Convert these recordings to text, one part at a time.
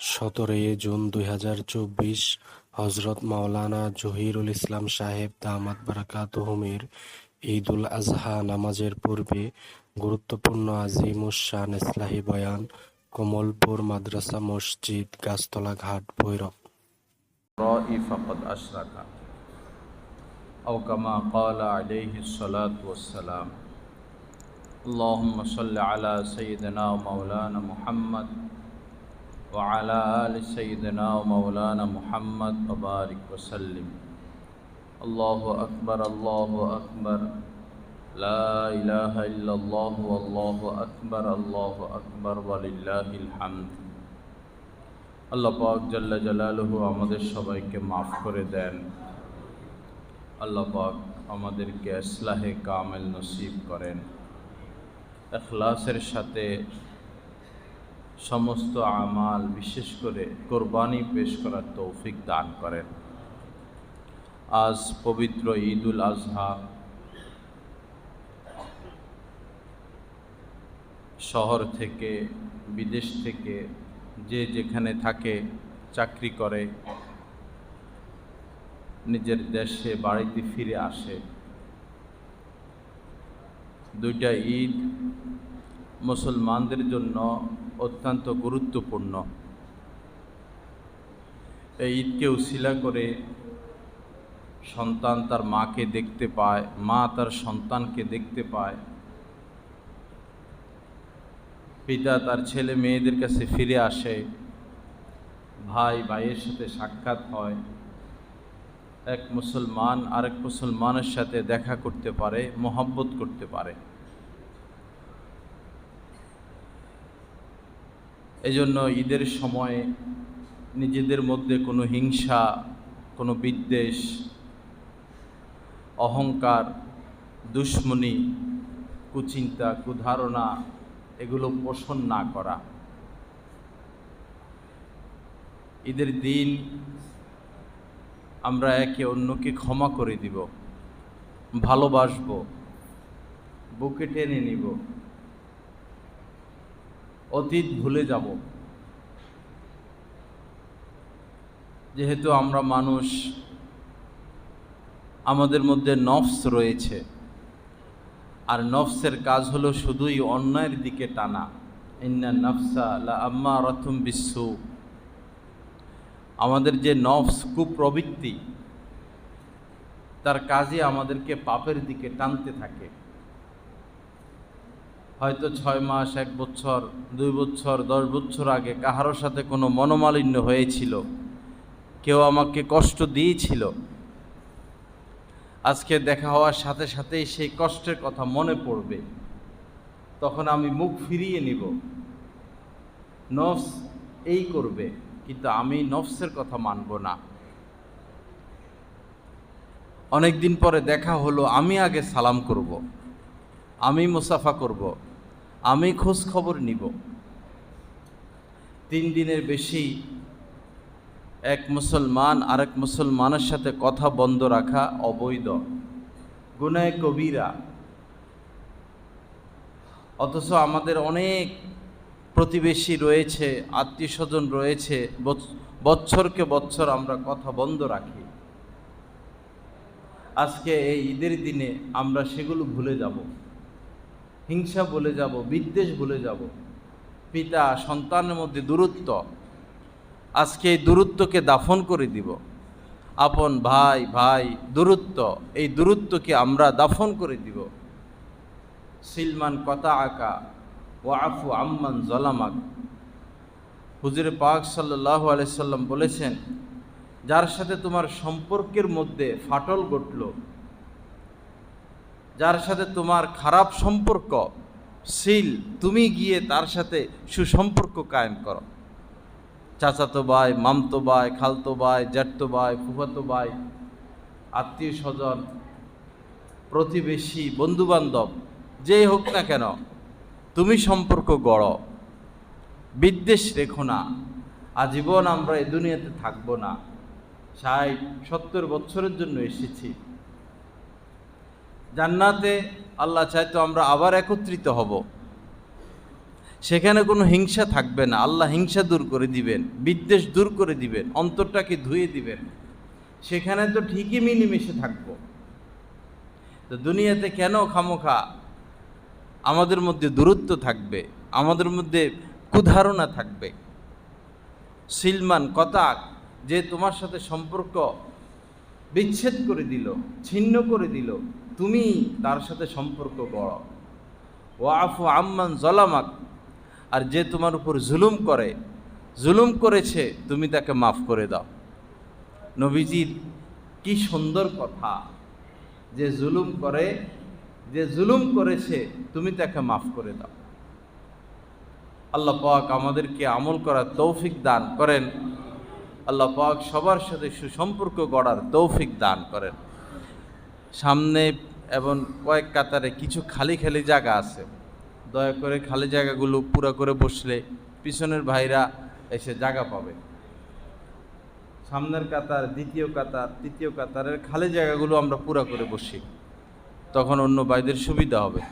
সতেরোই জুন দুই হাজার চব্বিশ হজরত মাওলানা জহিরুল ইসলাম সাহেব দামাত বারাকাতুহুমের ঈদুল আজহা নামাজের পূর্বে গুরুত্বপূর্ণ আজিমুস-শান ইসলাহি বয়ান কমলপুর মাদ্রাসা মসজিদ গাছতলা ঘাট ভৈরব الرائي فقد أشرك أو كما قال عليه الصلاة والسلام اللهم صل على سيدنا ومولانا محمد وعلى آل سيدنا ومولانا محمد وبارك وسلم الله أكبر الله أكبر لا إله إلا الله والله أكبر الله أكبر ولله الحمد আল্লাহ পাক জাল্লা জালালহু আমাদের সবাইকে মাফ করে দেন আল্লাহ পাক আমাদেরকে ইসলাহে কামেল নসিব করেন এখলাসের সাথে সমস্ত আমাল, বিশেষ করে কোরবানি পেশ করার তৌফিক দান করেন। আজ পবিত্র ঈদুল আজহা শহর থেকে, বিদেশ থেকে যে যেখানে থাকে, চাকরি করে, নিজের দেশে, বাড়িতে ফিরে আসে। দুইটা ঈদ মুসলমানদের জন্য অত্যন্ত গুরুত্বপূর্ণ। এই ঈদকে উশিলা করে সন্তান তার মাকে দেখতে পায়, মা তার সন্তানকে দেখতে পায়। পিতা তার ছেলে মেয়েদের কাছে ফিরে আসে, ভাই ভাইয়ের সাথে সাক্ষাৎ হয়। এক মুসলমান আরেক মুসলমানের সাথে দেখা করতে পারে, মোহাব্বত করতে পারে। এজন্য ঈদের সময়ে নিজেদের মধ্যে কোনো হিংসা, কোনো বিদ্বেষ, অহংকার, দুশ্মনী, কুচিন্তা, কুধারণা এগুলো পোষণ না করা। ঈদের দিন আমরা একে অন্যকে ক্ষমা করে দিব, ভালোবাসব, বুকে টেনে নিব। অতীত ভুলে যাব। যেহেতু আমরা মানুষ, আমাদের মধ্যে নফস রয়েছে। আর নফসের কাজ হলো শুধুই অন্যায়ের দিকে টানা। ইন্না নফসা লা আম্মা রথম বিশ্ব আমাদের যে নফস কুপ্রবৃত্তি, তার কাজে আমাদেরকে পাপের দিকে টানতে থাকে। হয়তো ছয় মাস, এক বছর, দুই বছর, দশ বছর আগে কাহারোর সাথে কোনো মনোমালিন্য হয়েছিল? কেউ আমাকে কষ্ট দিয়েছিল? আজকে দেখা হওয়ার সাথে সাথেই সেই কষ্টের কথা মনে পড়বে। তখন আমি মুখ ফিরিয়ে নিব। নফস এই করবে, কিন্তু আমি নফসের কথা মানব না। অনেক দিন পরে দেখা হলো, আমি আগে সালাম করব। আমি মুসাফা করব। আমি খোঁজ খবর নিব। তিন দিনের বেশি এক মুসলমান আরেক মুসলমানের সাথে কথা বন্ধ রাখা অবৈধ। গুনায় কবিরা। অথচ আমাদের অনেক প্রতিবেশী রয়েছে আত্মীয় স্বজন রয়েছে বৎসরকে বৎসর আমরা কথা বন্ধ রাখি। আজকে এই ঈদের দিনে আমরা সেগুলো ভুলে যাব। হিংসা ভুলে যাব, বিদ্বেষ ভুলে যাব। পিতা, সন্তানের মধ্যে দূরত্ব। আজকে এই দূরত্বকে দাফন করে দিব। আপন, ভাই ভাই, দূরত্ব। এই দূরত্বকে আমরা দাফন করে দিব। সিলমান কথা আঁকা। ও আফু আম্মান জলামাক। হুজুর পাক সাল্লাহ আলাইসাল্লাম বলেছেন, যার সাথে তোমার সম্পর্কের মধ্যে ফাটল ঘটল যার সাথে তোমার খারাপ সম্পর্ক সিল তুমি গিয়ে তার সাথে সুসম্পর্ক কায়েম করো। চাচাতো ভাই, মামতো ভাই, খালতো ভাই জ্যাঠতো ভাই, ফুফাতো ভাই, আত্মীয় স্বজন, প্রতিবেশী, বন্ধুবান্ধব, যেই হোক না কেন, তুমি সম্পর্ক গড়। বিদ্বেষ রেখো না। আজীবন আমরা এ দুনিয়াতে থাকব না। ষাট, সত্তর বছরের জন্য এসেছি। জান্নাতে আল্লাহ চাইতো আমরা আবার একত্রিত হব। সেখানে কোনো হিংসা থাকবে না। আল্লাহ হিংসা দূর করে দিবেন, বিদ্বেষ দূর করে দিবেন, অন্তরটাকে ধুয়ে দিবেন। সেখানে তো ঠিকই মিলেমিশে থাকব। তো দুনিয়াতে কেন খামোখা? আমাদের মধ্যে দূরত্ব থাকবে, আমাদের মধ্যে কুধারণা থাকবে। সিলমান, কতাক, যে তোমার সাথে সম্পর্ক বিচ্ছেদ করে দিল, ছিন্ন করে দিল তুমি তার সাথে সম্পর্ক গড় ওয়াফু আম্মান জলামাক। আর যে তোমার উপর জুলুম করে, জুলুম করেছে, তুমি তাকে মাফ করে দাও। নবীজির কি সুন্দর কথা। যে জুলুম করে, যে জুলুম করেছে, তুমি তাকে মাফ করে দাও। আল্লাহ পাক আমাদেরকে আমল করার তৌফিক দান করেন। আল্লাহ পাক সবার সাথে সুসম্পর্ক গড়ার তৌফিক দান করেন। সামনে এবং কয়েক কাতারে কিছু খালি খালি জায়গা আছে দয়া করে খালি জায়গাগুলো পুরো করে বসলে পিছনের ভাইরা এসে জায়গা পাবে সামনের কাতার দ্বিতীয় কাতার তৃতীয় কাতারের খালি জায়গাগুলো আমরা পুরো করে বসি তখন অন্য ভাইদের সুবিধা হবে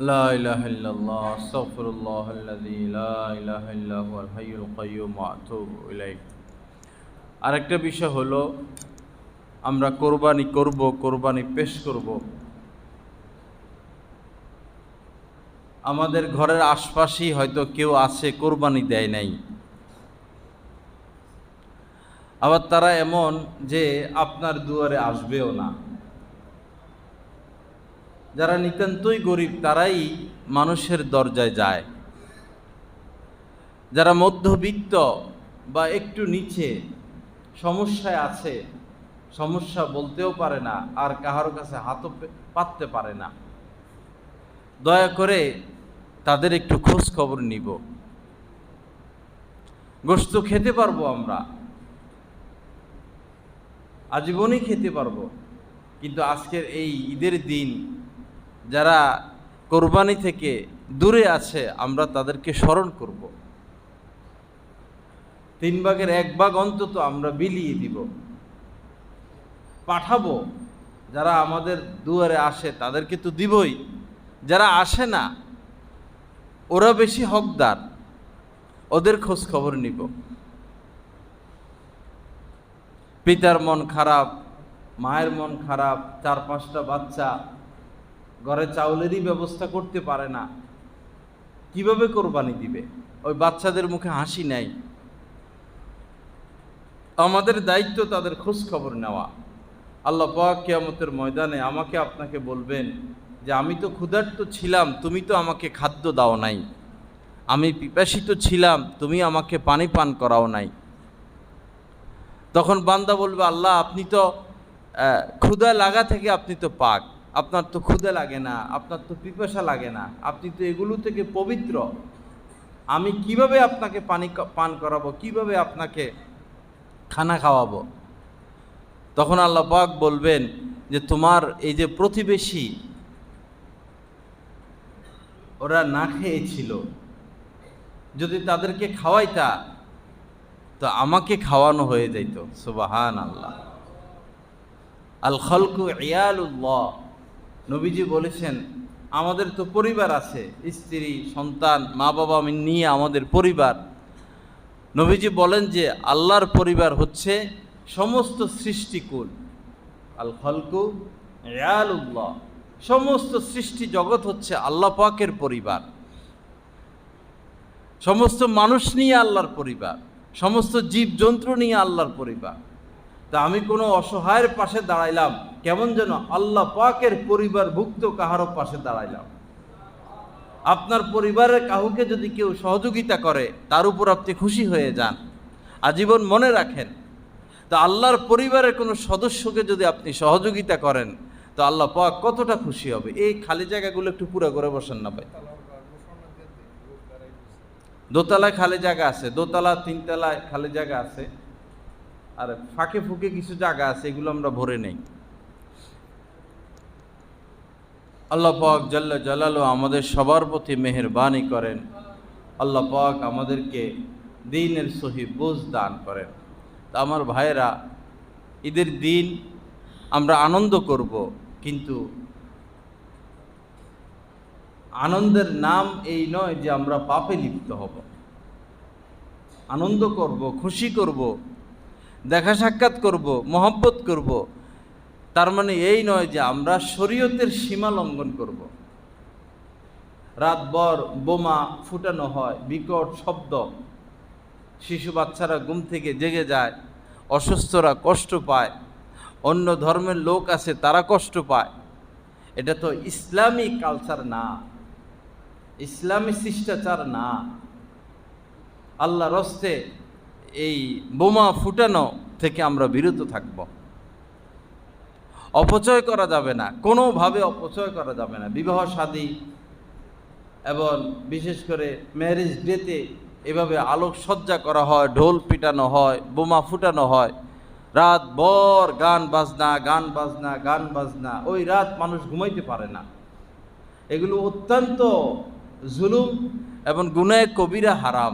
لا إله إلا الله أستغفر الله الذي لا إله إلا هو الحي القيوم وأتوب إليه আরেকটা বিষয় হলো আমরা কোরবানি করব, কোরবানি পেশ করব। আমাদের ঘরের আশপাশেই হয়তো কেউ আছে, কোরবানি দেয় নাই। আবার তারা এমন যে আপনার দুয়ারে আসবেও না। যারা নিতান্তই গরিব, তারাই মানুষের দরজায় যায়। যারা মধ্যবিত্ত বা একটু নিচে, সমস্যায় আছে সমস্যা বলতেও পারে না, আর কাহারো কাছে হাতও পাততে পারে না। দয়া করে তাদের একটু খোঁজ খবর নিব। গোস্ত খেতে পারব আমরা। আজীবনই খেতে পারব। কিন্তু আজকের এই ঈদের দিন, যারা কোরবানি থেকে দূরে আছে, আমরা তাদেরকে স্মরণ করব। তিন ভাগের এক ভাগ অন্তত আমরা বিলিয়ে দিব। পাঠাবো, যারা আমাদের দুয়ারে আসে তাদেরকে তো দিবই। যারা আসে না, ওরা বেশি হকদার। ওদের খোঁজ খবর নিব। পিতার মন খারাপ, মায়ের মন খারাপ, চার পাঁচটা বাচ্চা, ঘরে চাউলেরই ব্যবস্থা করতে পারে না। কীভাবে কোরবানি দিবে? ওই বাচ্চাদের মুখে হাসি নাই। আমাদের দায়িত্ব তাদের খোঁজ খবর নেওয়া। আল্লাহ পাক কিয়ামতের ময়দানে আমাকে আপনাকে বলবেন যে আমি তো ক্ষুধার্ত ছিলাম, তুমি তো আমাকে খাদ্য দাও নাই। আমি পিপাসিত ছিলাম, তুমি আমাকে পানি পান করাও নাই। তখন বান্দা বলবে, আল্লাহ, আপনি তো ক্ষুধা লাগা থেকে আপনি তো পাক। আপনার তো ক্ষুধা লাগে না, আপনার তো পিপাসা লাগে না, আপনি তো এগুলো থেকে পবিত্র। আমি কীভাবে আপনাকে পানি পান করাবো, কীভাবে আপনাকে খানা খাওয়াবো? তখন আল্লাহ পাক বলবেন যে তোমার এই যে প্রতিবেশী, ওরা না খেয়েছিল, যদি তাদেরকে খাওয়াইতা, তো আমাকে খাওয়ানো হয়ে যাইত। সুবাহান আল্লাহ আল খলকু ইয়ালুল্লাহ। নবীজি বলেছেন, আমাদের তো পরিবার আছে, স্ত্রী, সন্তান, মা বাবা নিয়ে আমাদের পরিবার। নবীজি বলেন যে, আল্লাহর পরিবার হচ্ছে সমস্ত সৃষ্টিকুল। আল খলকু ইয়ালুল্লাহ সমস্ত সৃষ্টি জগৎ হচ্ছে আল্লাহ পাকের পরিবার। সমস্ত মানুষ নিয়ে আল্লাহর পরিবার। সমস্ত জীবজন্তু নিয়ে আল্লাহর পরিবার। তা আমি কোনো অসহায়ের পাশে দাঁড়াইলাম, কেমন যেন আল্লাহ পাকের পরিবারভুক্ত কাহারও পাশে দাঁড়াইলাম। আপনার পরিবারের কাহুকে যদি কেউ সহযোগিতা করে, তার উপর আপনি খুশি হয়ে যান। আজীবন মনে রাখেন তো আল্লাহর পরিবারের কোনো সদস্যকে যদি আপনি সহযোগিতা করেন, তো আল্লাহ পাক কতটা খুশি হবে? এই খালি জায়গাগুলো একটু পুরো করে বসেন না ভাই। দোতলায় খালি জায়গা আছে, দোতলা তিনতলায় খালি জায়গা আছে, আর ফাঁকে ফুঁকে কিছু জায়গা আছে, এগুলো আমরা ভরে নেই। আল্লাহ পাক জাল্লা জালালো আমাদের সবার প্রতি মেহেরবানি করেন। আল্লাহ পাক আমাদেরকে দিনের সহি বুঝ দান করেন। আমার ভাইয়েরা, ঈদের দিন আমরা আনন্দ করব, কিন্তু আনন্দের নাম এই নয় যে আমরা পাপে লিপ্ত হব। আনন্দ করব, খুশি করব, দেখা সাক্ষাৎ করব, মহব্বত করব। তার মানে এই নয় যে আমরা শরীয়তের সীমা লঙ্ঘন করব। রাতভর বোমা ফুটানো হয়, বিকট শব্দ। শিশু বাচ্চারা ঘুম থেকে জেগে যায়, অসুস্থরা কষ্ট পায়, অন্য ধর্মের লোক আছে তারা কষ্ট পায়। এটা তো ইসলামী কালচার না, ইসলামী শিষ্টাচার না। আল্লাহ রস্তে এই বোমা ফুটানো থেকে আমরা বিরত থাকব। অপচয় করা যাবে না, কোনোভাবে অপচয় করা যাবে না। বিবাহ শাদী এবং বিশেষ করে ম্যারেজ ডেতে এভাবে আলোকসজ্জা করা হয়, ঢোল পিটানো হয়, বোমা ফুটানো হয়। রাত বর গান বাজনা গান বাজনা গান বাজনা, ওই রাত মানুষ ঘুমাইতে পারে না। এগুলো অত্যন্ত জুলুম এবং গুনায় কবিরা হারাম।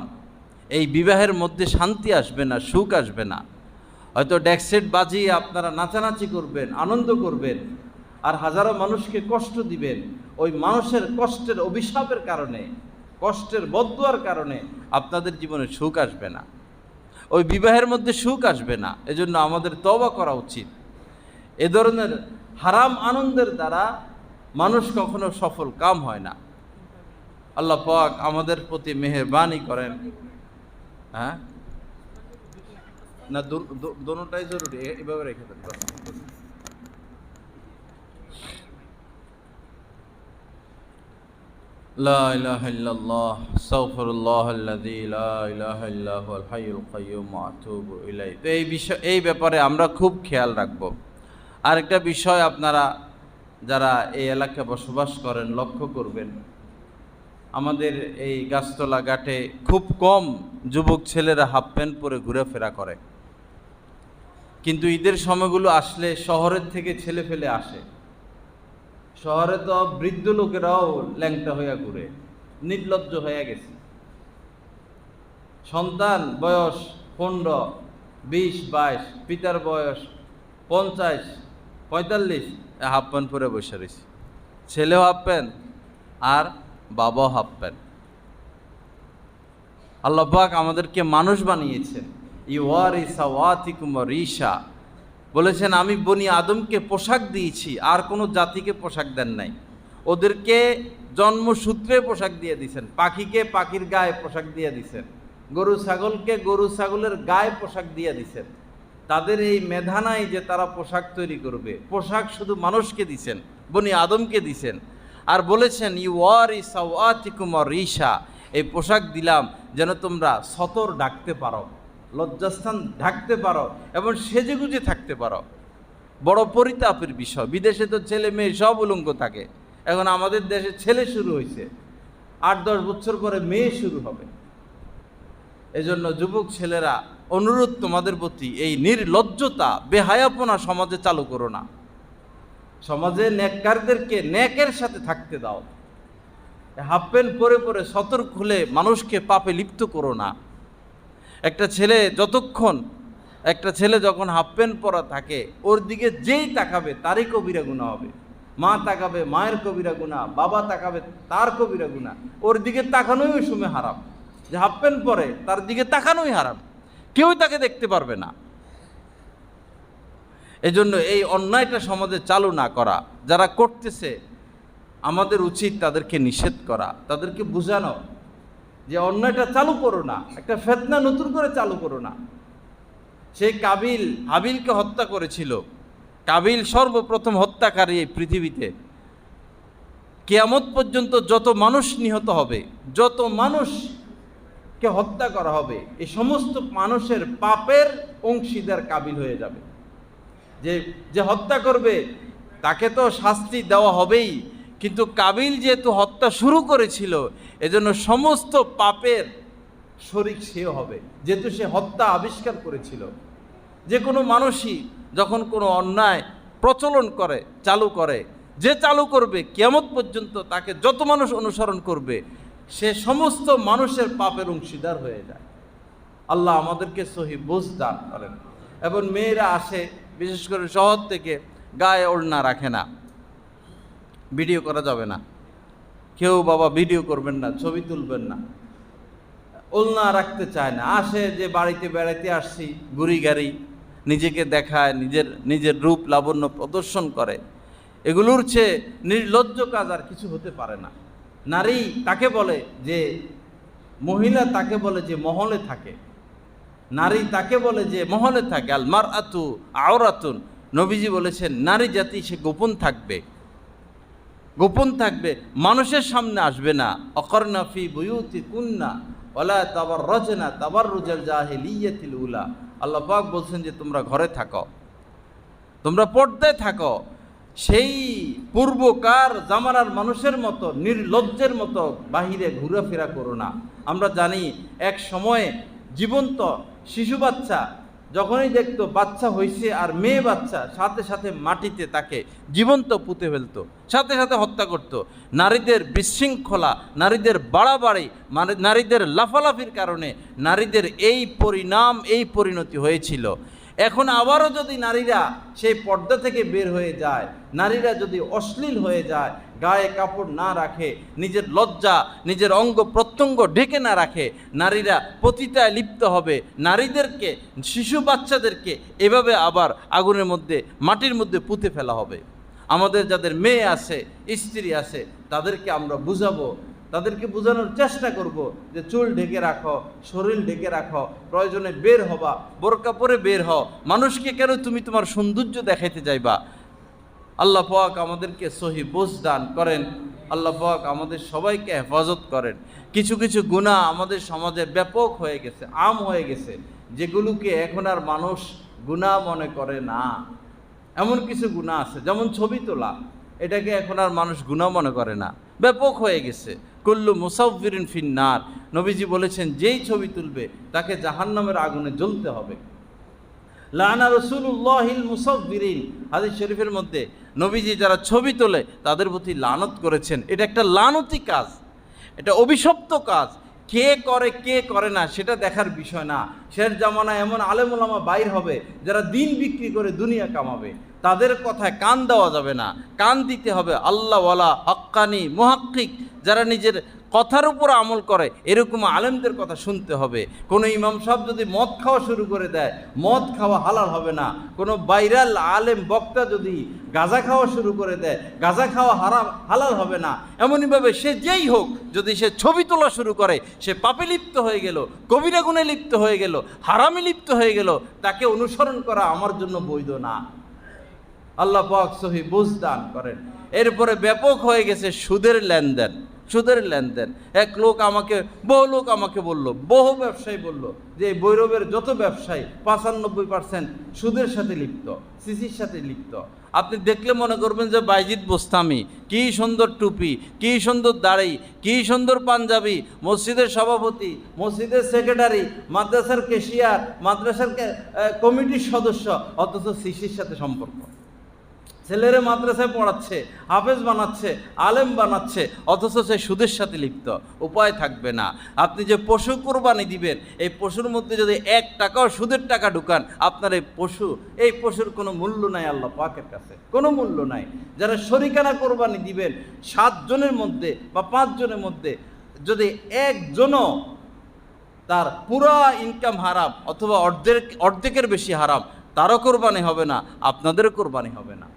এই বিবাহের মধ্যে শান্তি আসবে না, সুখ আসবে না। হয়তো ড্যাকসেট বাজিয়ে আপনারা নাচানাচি করবেন, আনন্দ করবেন, আর হাজারো মানুষকে কষ্ট দিবেন। ওই মানুষের কষ্টের অভিশাপের কারণে কষ্টের বদুয়ার কারণে আপনাদের জীবনে সুখ আসবে না। ওই বিবাহের মধ্যে সুখ আসবে না। এজন্য আমাদের তবা করা উচিত। এ ধরনের হারাম আনন্দের দ্বারা মানুষ কখনো সফল কাম হয় না। আল্লাহ পাক আমাদের প্রতি মেহরবানি করেন। হ্যাঁ? না দোনোটাই জরুরি। এভাবে রেখে দেন বাস, বাস। لا إله إلا الله استغفر الله الذي لا إله إلا هو الحي القيوم وأتوب إليه তো এই বিষয় এই ব্যাপারে আমরা খুব খেয়াল রাখব আরেকটা বিষয় আপনারা যারা এই এলাকায় বসবাস করেন লক্ষ্য করবেন আমাদের এই গাছতলা ঘাটে খুব কম যুবক ছেলেরা হাফ প্যান্ট পরে ঘুরেফেরা করে কিন্তু ঈদের সময়গুলো আসলে শহরের থেকে ছেলে ফেলে আসে শহরে তো বৃদ্ধ লোকেরাও ল্যাংটা হইয়া ঘুরে, নির্লজ্জ হয়ে গেছে। সন্তান বয়স পনেরো, বিশ, বাইশ, পিতার বয়স পঞ্চাশ, পঁয়তাল্লিশ হাফ প্যান্ট পরে বসে রয়েছে ছেলেও হাফ প্যান্ট আর বাবাও হাফ প্যান্ট আল্লাহবাক আমাদেরকে মানুষ বানিয়েছেন। ইওয়ারি সাওয়াতিকুম রিসা বলেছেন, আমি বনি আদমকে পোশাক দিয়েছি, আর কোনো জাতিকে পোশাক দেন নাই। ওদেরকে জন্মসূত্রে পোশাক দিয়ে দিছেন, পাখিকে পাখির গায়ে পোশাক দিয়ে দিছেন, গরু ছাগলকে গরু ছাগলের গায়ে পোশাক দিয়ে দিছেন। তাদের এই মেধা নাই যে তারা পোশাক তৈরি করবে। পোশাক শুধু মানুষকে দিছেন, বনি আদমকে দিছেন। আর বলেছেন ইউ আর ইসাওয়াতিকুমর রিসা এই পোশাক দিলাম যেন তোমরা সতর ডাকতে পারো। লজ্জাস্থান ঢাকতে পারো এবং সেজেগুজে থাকতে পারো। বড় পরিতাপের বিষয়। বিদেশে তো ছেলে মেয়ে সব উলঙ্গ থাকে। এখন আমাদের দেশে ছেলে শুরু হয়েছে। আট দশ বছর পরে মেয়ে শুরু হবে। এজন্য যুবক ছেলেরা, অনুরোধ তোমাদের প্রতি, এই নির্লজ্জতা, বেহায়াপনা সমাজে চালু করো না। সমাজে নেককারদেরকে ন্যাকের সাথে থাকতে দাও। হাফ প্যান্ট পরে পরে সতর খুলে মানুষকে পাপে লিপ্ত করো না। একটা ছেলে যতক্ষণ একটা ছেলে যখন হাফ প্যান্ট পরা থাকে, ওর দিকে যেই তাকাবে তারই কবিরা গুণা হবে। মা তাকাবে, মায়ের কবিরা গুণা বাবা তাকাবে তার কবিরা গুণা ওর দিকে তাকানোই ওই সময় হারাম। যে হাফ প্যান্ট পরে, তার দিকে তাকানোই হারাম। কেউই তাকে দেখতে পারবে না। এজন্য এই অন্যায়টা সমাজে চালু না করা, যারা করতেছে, আমাদের উচিত তাদেরকে নিষেধ করা, তাদেরকে বোঝানো। যে অন্যায়টা চালু করো না, একটা ফেতনা নতুন করে চালু করো না। সেই কাবিল হাবিলকে হত্যা করেছিল। কাবিল সর্বপ্রথম হত্যাকারী এই পৃথিবীতে। কেয়ামত পর্যন্ত যত মানুষ নিহত হবে, যত মানুষকে হত্যা করা হবে এই সমস্ত মানুষের পাপের অংশীদার কাবিল হয়ে যাবে। যে যে হত্যা করবে, তাকে তো শাস্তি দেওয়া হবেই। কিন্তু কাবিল যেহেতু হত্যা শুরু করেছিল, এজন্য সমস্ত পাপের শরিক সে হবে। যেহেতু সে হত্যা আবিষ্কার করেছিল। যে কোনো মানুষই যখন কোনো অন্যায় প্রচলন করে, চালু করে, যে চালু করবে কেমত পর্যন্ত তাকে যত মানুষ অনুসরণ করবে, সে সমস্ত মানুষের পাপের অংশীদার হয়ে যায়। আল্লাহ আমাদেরকে সহি বোঝ দান করেন। এবং মেয়েরা আসে, বিশেষ করে শহর থেকে গায়ে ওড়না রাখে না। ভিডিও করা যাবে না। কেউ বাবা ভিডিও করবেন না, ছবি তুলবেন না। ওলনা রাখতে চায় না। আসে যে বাড়িতে বেড়াইতে আসছি গুড়ি গাড়ি, নিজেকে দেখায়, নিজের নিজের রূপ লাবণ্য প্রদর্শন করে। এগুলোর চেয়ে নির্লজ্জ কাজ, আর কিছু হতে পারে না। নারী তাকে বলে যে, মহিলা তাকে বলে যে, মহলে থাকে। নারী তাকে বলে যে, মহলে থাকে। আল মার আতু আওরাতুন। নবীজি বলেছেন, নারী জাতি সে গোপন থাকবে। গোপন থাকবে, মানুষের সামনে আসবে না। অকর্ণা ফি বুয়ুতি কুন্না ওলা তাবার রচনা তাবার রুজাল জাহিলিয়াতিল উলা। আল্লাহ পাক বলছেন যে, তোমরা ঘরে থাকো। তোমরা পর্দায় থাকো। সেই পূর্বকার জামানার মানুষের মতো, নির্লজ্জের মতো বাহিরে ঘোরাফেরা করো না। আমরা জানি, এক সময়ে জীবন্ত শিশু বাচ্চা যখনই দেখতো বাচ্চা হয়েছে আর মেয়ে বাচ্চা সাথে সাথে মাটিতে তাকে জীবন্ত পুঁতে ফেলতো। সাথে সাথে হত্যা করত। নারীদের বিশৃঙ্খলা, নারীদের বাড়াবাড়ি, মানে- নারীদের লাফালাফির কারণে নারীদের এই পরিণাম, এই পরিণতি হয়েছিল। এখন আবারও যদি নারীরা সেই পর্দা থেকে বের হয়ে যায়, নারীরা যদি অশ্লীল হয়ে যায়, গায়ে কাপড় না রাখে, নিজের লজ্জা, নিজের অঙ্গ প্রত্যঙ্গ ঢেকে না রাখে, নারীরা পতিতায় লিপ্ত হবে, নারীদেরকে, শিশু বাচ্চাদেরকে এভাবে আবার আগুনের মধ্যে, মাটির মধ্যে পুঁতে ফেলা হবে। আমাদের যাদের মেয়ে আছে, স্ত্রী আছে, তাদেরকে আমরা বুঝাবো। তাদেরকে বোঝানোর চেষ্টা করব যে চুল ঢেকে রাখো, শরীর ঢেকে রাখো, প্রয়োজনে বের হবা, বোরকা পরে বের হও। মানুষকে কেন তুমি তোমার সৌন্দর্য দেখাইতে যাইবা? আল্লাহ পাক আমাদেরকে সহি বোঝ দান করেন। আল্লাহ পাক আমাদের সবাইকে হেফাজত করেন। কিছু কিছু গুণা আমাদের সমাজে ব্যাপক হয়ে গেছে, আম হয়ে গেছে। যেগুলোকে এখন আর মানুষ গুণা মনে করে না। এমন কিছু গুণা আছে, যেমন ছবি তোলা, এটাকে এখন আর মানুষ গুণা মনে করে না। ব্যাপক হয়ে গেছে। কুল্লু মুসাফিরিন ফিন্নার, নবীজি বলেছেন, যেই ছবি তুলবে, তাকে জাহান্নামের আগুনে জ্বলতে হবে। লানা রসুল্লাহিল মুসাফিরিন হাদিস শরীফের মধ্যে নবীজি যারা ছবি তোলে, তাদের প্রতি লানত করেছেন। এটা একটা লানতি কাজ, এটা অভিশপ্ত কাজ। কে করে কে করে না, সেটা দেখার বিষয় না। শেষ জামানা এমন আলেমুলামা বাইর হবে, যারা দিন বিক্রি করে দুনিয়া কামাবে। তাদের কথায় কান দেওয়া যাবে না। কান দিতে হবে আল্লাহওয়ালা, হক্কানি মহাক্ষিক যারা নিজের কথার উপর আমল করে, এরকম আলেমদের কথা শুনতে হবে। কোনো ইমাম সাহেব যদি মদ খাওয়া শুরু করে দেয়, মদ খাওয়া হালাল হবে না। কোনো বাইরাল আলেম, বক্তা যদি গাঁজা খাওয়া শুরু করে দেয়, গাঁজা খাওয়া হারাম, হালাল হবে না। এমনইভাবে সে যেই হোক, যদি সে ছবি তোলা শুরু করে, সে পাপে লিপ্ত হয়ে গেল, কবিরা গুণে লিপ্ত হয়ে গেল, হারামে লিপ্ত হয়ে গেল, তাকে অনুসরণ করা আমার জন্য বৈধ না। আল্লাহ পাক সহি বুঝ দান করেন। এরপরে ব্যাপক হয়ে গেছে সুদের লেনদেন। সুদের লেনদেন। এক লোক আমাকে, বহু লোক আমাকে বলল, বহু ব্যবসায়ী বলল যে বৈরবের যত ব্যবসায়ী পঁচানব্বই পার্সেন্ট সুদের সাথে লিপ্ত, সিসির সাথে লিপ্ত। আপনি দেখলে মনে করবেন যে বাইজিৎ বোস্তামি, কি সুন্দর টুপি, কি সুন্দর দাড়ি, কি সুন্দর পাঞ্জাবি, মসজিদের সভাপতি, মসজিদের সেক্রেটারি, মাদ্রাসার কেশিয়ার মাদ্রাসার কমিটির সদস্য, অথচ সিসির সাথে সম্পর্ক। ছেলেরে মাদ্রাসায় পড়াচ্ছে, হাফেজ বানাচ্ছে, আলেম বানাচ্ছে, অথচ সে সুদের সাথে লিপ্ত। উপায় থাকবে না। আপনি যে পশু কোরবানি দিবেন, এই পশুর মধ্যে যদি এক টাকাও সুদের টাকা ঢুকান, আপনার এই পশু, এই পশুর কোনো মূল্য নাই আল্লাহ পাকের কাছে। কোনো মূল্য নাই। যারা শরিকানা কোরবানি দিবেন সাতজনের মধ্যে বা পাঁচজনের মধ্যে, যদি একজনও তার পুরা ইনকাম হারাম, অথবা অর্ধেক, অর্ধেকের বেশি হারাম, তারও কোরবানি হবে না, আপনাদেরও কোরবানি হবে না।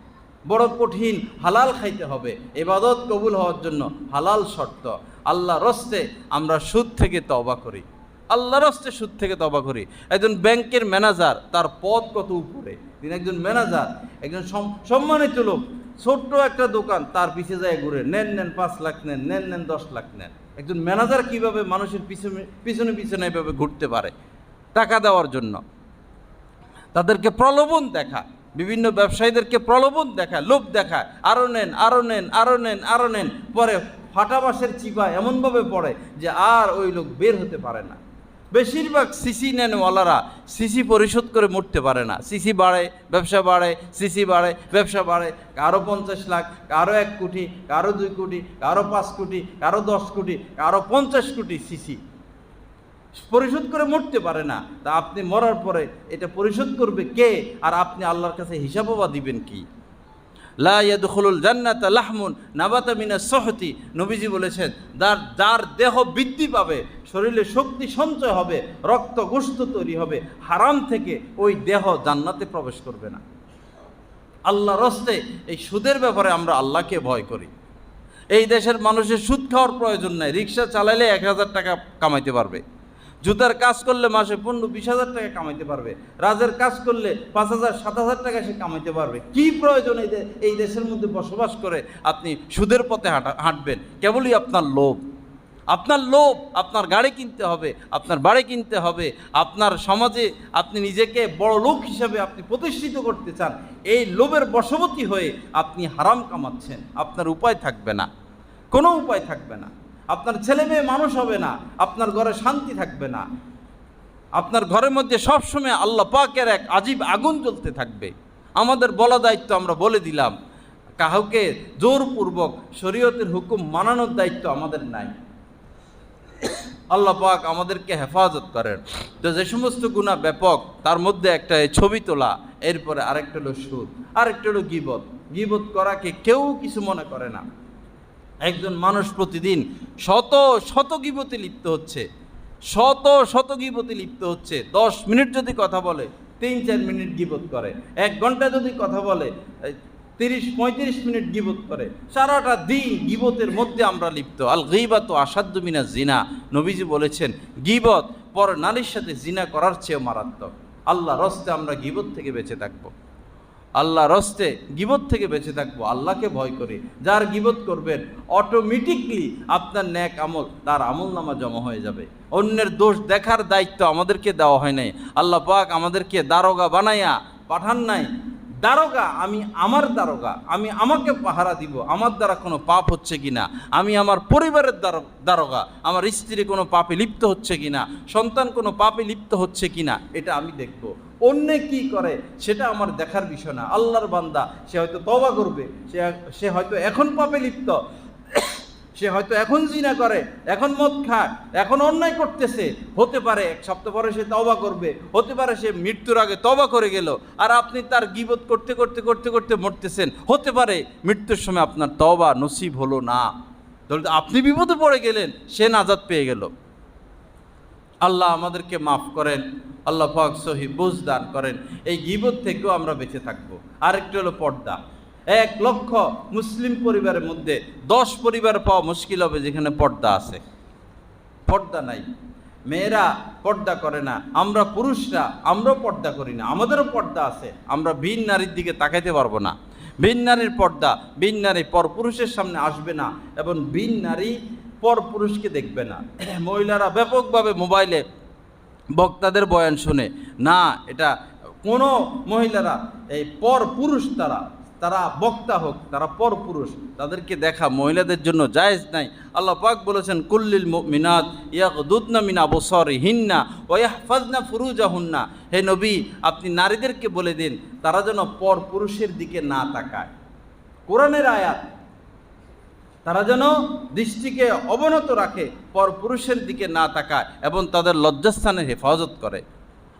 বড় কঠিন হালাল খাইতে হবে। এবাদত কবুল হওয়ার জন্য হালাল শর্ত। আল্লাহ রস্তে আমরা সুদ থেকে তবা করি। আল্লাহ রস্তে সুদ থেকে তবা করি। একজন ব্যাংকের ম্যানেজার তার পদ কত উপরে? তিনি একজন ম্যানেজার, একজন সম- সম্মানিত লোক। ছোট্ট একটা দোকান, তার পিছে যায় ঘুরে, নেন নেন, পাঁচ লাখ নেন নেন নেন, দশ লাখ নেন। একজন ম্যানেজার কীভাবে মানুষের পিছনে পিছনে পিছনে এভাবে ঘুরতে পারে? টাকা দেওয়ার জন্য। তাদেরকে প্রলোভন দেখা। বিভিন্ন ব্যবসায়ীদেরকে প্রলোভন দেখায়, লোভ দেখায়। আরও নেন আরও নেন আরও নেন আরও নেন। পরে ফাটাবাসের চিপা এমনভাবে পড়ে যে আর ওই লোক বের হতে পারে না। বেশিরভাগ সিসি নেনওয়ালারা সিসি পরিশোধ করে মরতে পারে না। সিসি বাড়ে, ব্যবসা বাড়ে, সিসি বাড়ে, ব্যবসা বাড়ে। কারও পঞ্চাশ লাখ, কারও এক কোটি, কারও দুই কোটি, কারও পাঁচ কোটি, কারও দশ কোটি, কারও পঞ্চাশ কোটি সিসি। পরিশোধ করে মরতে পারে না। তা আপনি মরার পরে এটা পরিশোধ করবে কে? আর আপনি আল্লাহর কাছে হিসাবও বা দিবেন কি? লা ইয়াদখুলুল জান্নাতা লাহমুন নাবাতা মিনা সহতি। নবীজি বলেছেন, যার যার দেহ বৃদ্ধি পাবে, শরীরে শক্তি সঞ্চয় হবে, রক্ত গোস্ত তৈরি হবে, হারাম থেকে ওই দেহ জান্নাতে প্রবেশ করবে না। আল্লাহ রস্তে এই সুদের ব্যাপারে আমরা আল্লাহকে ভয় করি। এই দেশের মানুষের সুদ খাওয়ার প্রয়োজন নাই, রিক্সা চালাইলে এক হাজার টাকা কামাইতে পারবে। জুতার কাজ করলে মাসে পনেরো বিশ হাজার টাকা কামাইতে পারবে। রাজের কাজ করলে পাঁচ হাজার, সাত হাজার টাকা সে কামাইতে পারবে। কি প্রয়োজন এই এই দেশের মধ্যে বসবাস করে আপনি সুদের পথে হাঁটা, হাঁটবেন? কেবলই আপনার লোভ। আপনার লোভ, আপনার গাড়ি কিনতে হবে, আপনার বাড়ি কিনতে হবে, আপনার সমাজে আপনি নিজেকে বড় লোক হিসাবে আপনি প্রতিষ্ঠিত করতে চান, এই লোভের বশবর্তী হয়ে আপনি হারাম কামাচ্ছেন। আপনার উপায় থাকবে না। কোনো উপায় থাকবে না। আপনার ছেলে মেয়ে মানুষ হবে না, আপনার ঘরে শান্তি থাকবে না। আপনার ঘরের মধ্যে সবসময় আল্লাহ পাকের এক আজীব আগুন জ্বলতে থাকবে। আমাদের বলা দায়িত্ব আমরা বলে দিলাম, কাউকে জোরপূর্বক শরীয়তের হুকুম মানানোর দায়িত্ব আমাদের নাই। আল্লাহ পাক আমাদেরকে হেফাজত করেন। তো যে সমস্ত গুণা ব্যাপক, তার মধ্যে একটা ছবি তোলা, এরপরে আরেকটা হলো সুদ, আরেকটা হলো গিবত। গিবত করাকে কেউ কিছু মনে করে না। একজন মানুষ প্রতিদিন শত শত লিপ্ত হচ্ছে। শত শত লিপ্ত হচ্ছে। দশ মিনিট যদি কথা বলে, তিন, চার মিনিট গিবত করে। এক ঘণ্টা যদি কথা বলে তিরিশ, পঁয়ত্রিশ মিনিট গিবত করে। সারাটা দিন গিবতের মধ্যে আমরা লিপ্ত। আল গিবাত আসাধ্য মিনা জিনা। নবীজি বলেছেন, গিবত পর নারীর সাথে জিনা করার চেয়েও মারাত্মক। আল্লাহ রস্তে আমরা গিবত থেকে বেঁচে থাকব। আল্লাহ রস্তে গিবত থেকে বেঁচে থাকব, আল্লাহকে ভয় করে। যার গিবত করবেন অটোমেটিকলি আপনার ন্যাক আমল, তার আমল নামা জমা হয়ে যাবে। অন্যের দোষ দেখার দায়িত্ব আমাদেরকে দেওয়া হয় নাই। আল্লাহ পাক আমাদেরকে দারোগা বানাইয়া পাঠান নাই। দারোগা, আমি আমার দারোগা, আমি আমাকে পাহারা দিব, আমার দ্বারা কোনো পাপ হচ্ছে কি না আমি আমার পরিবারের দারো- দারোগা, আমার স্ত্রী কোনো পাপে লিপ্ত হচ্ছে কি না সন্তান কোনো পাপে লিপ্ত হচ্ছে কি না এটা আমি দেখব। অন্যে কি করে? সেটা আমার দেখার বিষয় না। আল্লাহর বান্দা, সে হয়তো তবা করবে, সে সে হয়তো এখন পাপে লিপ্ত। সে হয়তো এখন জিনা করে, এখন মদ খায়, এখন অন্যায় করতেছে। হতে পারে এক সপ্তাহ পরে সে তবা করবে, হতে পারে সে মৃত্যুর আগে তবা করে গেল, আর আপনি তার গিবত করতে করতে করতে করতে মরতেছেন। হতে পারে মৃত্যুর সময় আপনার তবা নসিব হলো না। তাহলে তো আপনি বিপদে পড়ে গেলেন, সে নাজাদ পেয়ে গেল। আল্লাহ আমাদেরকে মাফ করেন, আল্লাহ পাক সহি বুঝ দান করেন। এই গিবত থেকেও আমরা বেঁচে থাকব। আরেকটি হলো পর্দা। এক লক্ষ মুসলিম পরিবারের মধ্যে দশ পরিবার পাওয়া মুশকিল হবে যেখানে পর্দা আছে। পর্দা নাই। মেয়েরা পর্দা করে না, আমরা পুরুষরা, আমরাও পর্দা করি না। আমাদেরও পর্দা আছে, আমরা ভিন নারীর দিকে তাকাইতে পারব না। ভিন নারীর পর্দা, ভিন নারী পর পুরুষের সামনে আসবে না এবং ভিন নারী পর পুরুষকে দেখবে না। মহিলারা ব্যাপকভাবে মোবাইলে বক্তাদের বয়ান শুনে, না, এটা কোনো মহিলারা, এই পর পুরুষ তারা তারা বক্তা হোক, তারা পর পুরুষ তাদেরকে দেখা মহিলাদের জন্য জায়েজ নাই। আল্লাহ পাক বলেছেন, কুল্লিল মিনাত ইয়াক দুদনা মিনা বসর হিন্না ওয়াহফাজনা ফুরুজা হুন্না হে নবী, আপনি নারীদেরকে বলে দিন, তারা যেন পর পুরুষের দিকে না তাকায়। কোরআনের আয়াত, তারা যেন দৃষ্টিকে অবনত রাখে পর পুরুষের দিকে না তাকায় এবং তাদের লজ্জাস্থানের হেফাজত করে।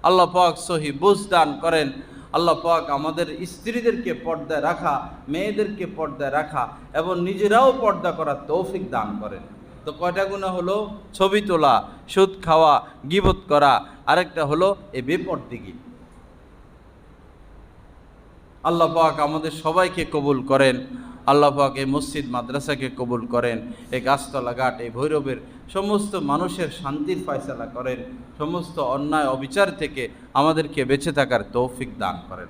আল্লাহ পাক সহি বুঝ দান করেন। আল্লাহ পাক আমাদের স্ত্রীদেরকে পর্দায় রাখা, মেয়েদেরকে পর্দায় রাখা এবং নিজেরাও পর্দা করার তৌফিক দান করেন। তো কয়টা গুণা হলো? ছবি তোলা, সুদ খাওয়া, গিবত করা। আরেকটা হলো এ বেপর্দিগি। আল্লাহ পাক আমাদের সবাইকে কবুল করেন। আল্লাহ পাক এই মসজিদ মাদ্রাসাকে কবুল করেন এই গাছতলা ঘাট এই ভৈরবের সমস্ত মানুষের শান্তির ফয়সালা করেন সমস্ত অন্যায় অবিচার থেকে আমাদেরকে বেঁচে থাকার তৌফিক দান করেন।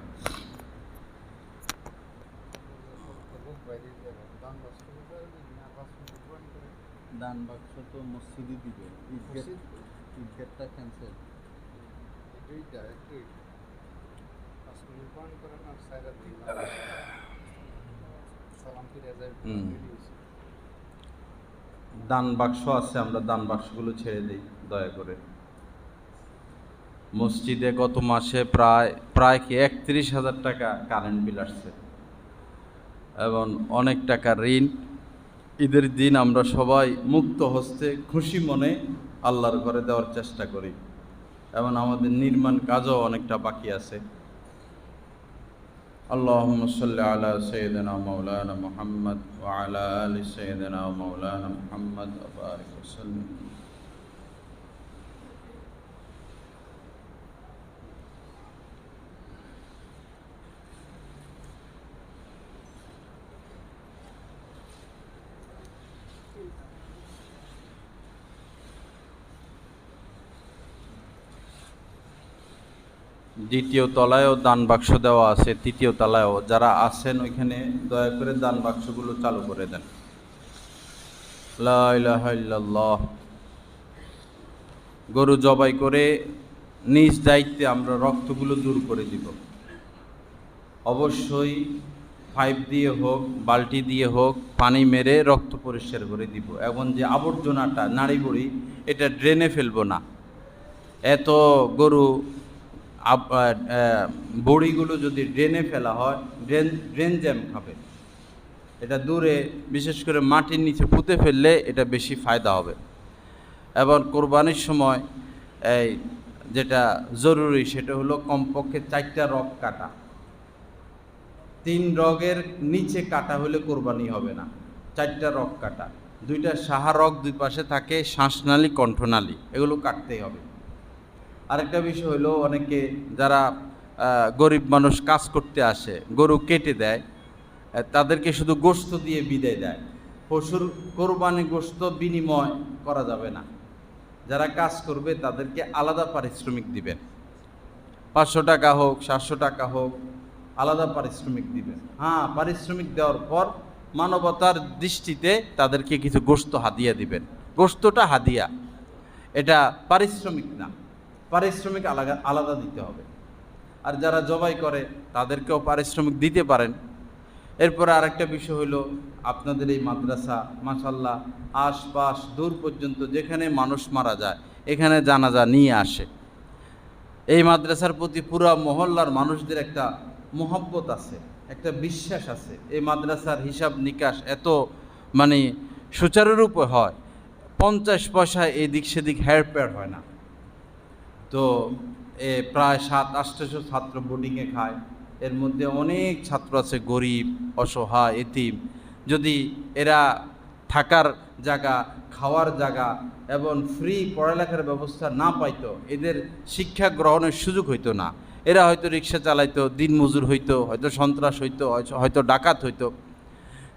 দান বাক্স তো মসজিদই দিবে। ক্যান্সেল হুম। দান বাক্স আছে আমরা দান বাক্সগুলো ছেড়ে দিই দয়া করে। মসজিদে গত মাসে প্রায় প্রায় কি একত্রিশ হাজার টাকা কারেন্ট বিল আসছে। এবং অনেক টাকা ঋণ। ঈদের দিন আমরা সবাই মুক্ত হস্তে খুশি মনে আল্লাহর ঘরে দেওয়ার চেষ্টা করি। এবং আমাদের নির্মাণ কাজও অনেকটা বাকি আছে। اللهم صل على سيدنا مولانا محمد وعلى آل سيدنا مولانا محمد وبارك وسلم. দ্বিতীয় তলায়ও দান বাক্স দেওয়া আছে, তৃতীয় তলায়ও। যারা আছেন ওইখানে দয়া করে দান বাক্সগুলো চালু করে দেন। গরু জবাই করে নিজ দায়িত্বে আমরা রক্তগুলো দূর করে দিব। অবশ্যই পাইপ দিয়ে হোক, বালতি দিয়ে হোক, পানি মেরে রক্ত পরিষ্কার করে দিব। এবং যে আবর্জনাটা নাড়িবড়ি এটা ড্রেনে ফেলব না। এত গরু বড়িগুলো যদি ড্রেনে ফেলা হয়, ড্রেন ড্রেন জ্যাম খাবে। এটা দূরে, বিশেষ করে মাটির নিচে পুঁতে ফেললে এটা বেশি ফায়দা হবে। এবং কোরবানির সময় এই যেটা জরুরি সেটা হলো কমপক্ষে চারটা রগ কাটা। তিন রগের নিচে কাটা হলে কোরবানি হবে না। চারটা রগ কাটা। দুইটা সাহা রগ দুই পাশে থাকে, শ্বাসনালী, কণ্ঠনালী, এগুলো কাটতেই হবে। আরেকটা বিষয় হলো অনেকে যারা গরিব মানুষ কাজ করতে আসে, গরু কেটে দেয় তাদেরকে শুধু গোস্ত দিয়ে বিদায় দেয়। পশুর কোরবানি গোস্ত বিনিময় করা যাবে না। যারা কাজ করবে তাদেরকে আলাদা পারিশ্রমিক দিবেন। পাঁচশো টাকা হোক, সাতশো টাকা হোক, আলাদা পারিশ্রমিক দিবেন। হ্যাঁ পারিশ্রমিক দেওয়ার পর মানবতার দৃষ্টিতে তাদেরকে কিছু গোস্ত হাদিয়া দিবেন। গোস্তটা হাদিয়া। এটা পারিশ্রমিক না। পারিশ্রমিক আলাদা আলাদা দিতে হবে। আর যারা জবাই করে, তাদেরকেও পারিশ্রমিক দিতে পারেন। এরপরে আরেকটা বিষয় হলো, আপনাদের এই মাদ্রাসা মাসাল্লাহ আশপাশ দূর পর্যন্ত যেখানে মানুষ মারা যায়, এখানে জানাজা নিয়ে আসে। এই মাদ্রাসার প্রতি পুরা মহল্লার মানুষদের একটা মোহব্বত আছে, একটা বিশ্বাস আছে। এই মাদ্রাসার হিসাব নিকাশ এত মানে সুচারুরূপে হয়, পঞ্চাশ পয়সায় এদিক সেদিক হেরপের হয় না। তো, এ প্রায় সাত আটশোশো ছাত্র বোর্ডিংয়ে খায়। এর মধ্যে অনেক ছাত্র আছে গরিব, অসহায়, এতিম। যদি এরা থাকার জায়গা, খাওয়ার জায়গা এবং ফ্রি পড়ালেখার ব্যবস্থা না পাইতো, এদের শিক্ষা গ্রহণের সুযোগ হইতো না। এরা হয়তো রিক্সা চালাইতো দিন মজুর হইতো, হয়তো সন্ত্রাস হইতো, হয়তো- হয়তো ডাকাত হইতো।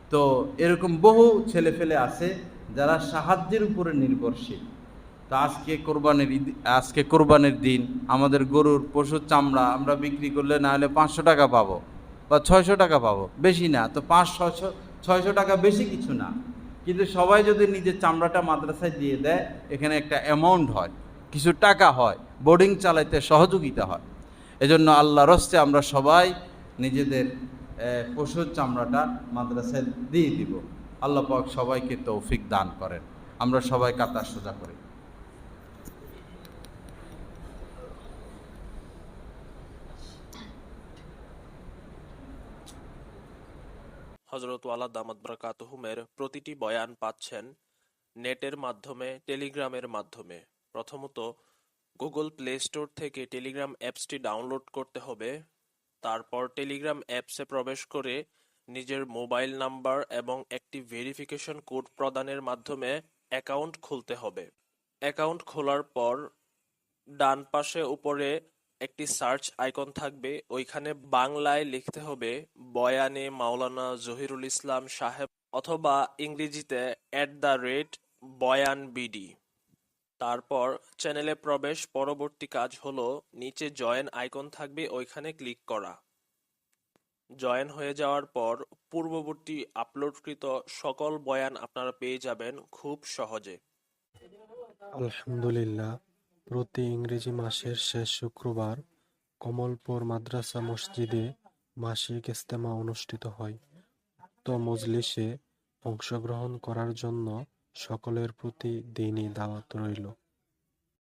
তো এরকম বহু ছেলেফেলে আছে যারা সাহায্যের উপরে নির্ভরশীল। তো আজকে কোরবানির ঈদ, আজকে কোরবানির দিন, আমাদের গরুর পশুর চামড়া আমরা বিক্রি করলে না হলে পাঁচশো টাকা পাবো বা ছয়শো টাকা পাবো, বেশি না, তো পাঁচ, ছয়শো ছয়শো টাকা বেশি কিছু না। কিন্তু সবাই যদি নিজের চামড়াটা মাদ্রাসায় দিয়ে দেয়, এখানে একটা অ্যামাউন্ট হয়, কিছু টাকা হয় বোর্ডিং চালাইতে সহযোগিতা হয়। এজন্য আল্লাহ রস্তে আমরা সবাই নিজেদের পশুর চামড়াটা মাদ্রাসায় দিয়ে দিব। আল্লাহ পাক সবাইকে তৌফিক দান করেন। আমরা সবাই কাতার সোজা করি। হজরত ওয়ালা দামাত বরকাতহুমের প্রতিটি বয়ান পাচ্ছেন নেটের মাধ্যমে, টেলিগ্রামের মাধ্যমে। প্রথমত, গুগল প্লে স্টোর থেকে টেলিগ্রাম অ্যাপসটি ডাউনলোড করতে হবে। তারপর টেলিগ্রাম অ্যাপসে প্রবেশ করে নিজের মোবাইল নাম্বার এবং একটি ভেরিফিকেশন কোড প্রদানের মাধ্যমে অ্যাকাউন্ট খুলতে হবে। অ্যাকাউন্ট খোলার পর ডান পাশে উপরে একটি সার্চ আইকন থাকবে। ওইখানে বাংলায় লিখতে হবে বয়ানে মাওলানা জহিরুল ইসলাম সাহেব অথবা ইংরেজিতে অ্যাট দ্য রেট বয়ান বিডি। তারপর চ্যানেলে প্রবেশ, পরবর্তী কাজ হলো নিচে জয়েন আইকন থাকবে, ওইখানে ক্লিক করা। জয়েন হয়ে যাওয়ার পর পূর্ববর্তী আপলোডকৃত সকল বয়ান আপনারা পেয়ে যাবেন খুব সহজে। আলহামদুলিল্লাহ। প্রতি ইংরেজি মাসের শেষ শুক্রবার কমলপুর মাদ্রাসা মসজিদে মাসিক ইস্তেমা অনুষ্ঠিত হয়। উক্ত মজলিসে অংশগ্রহণ করার জন্য সকলের প্রতি দিনই দাওয়াত রইল।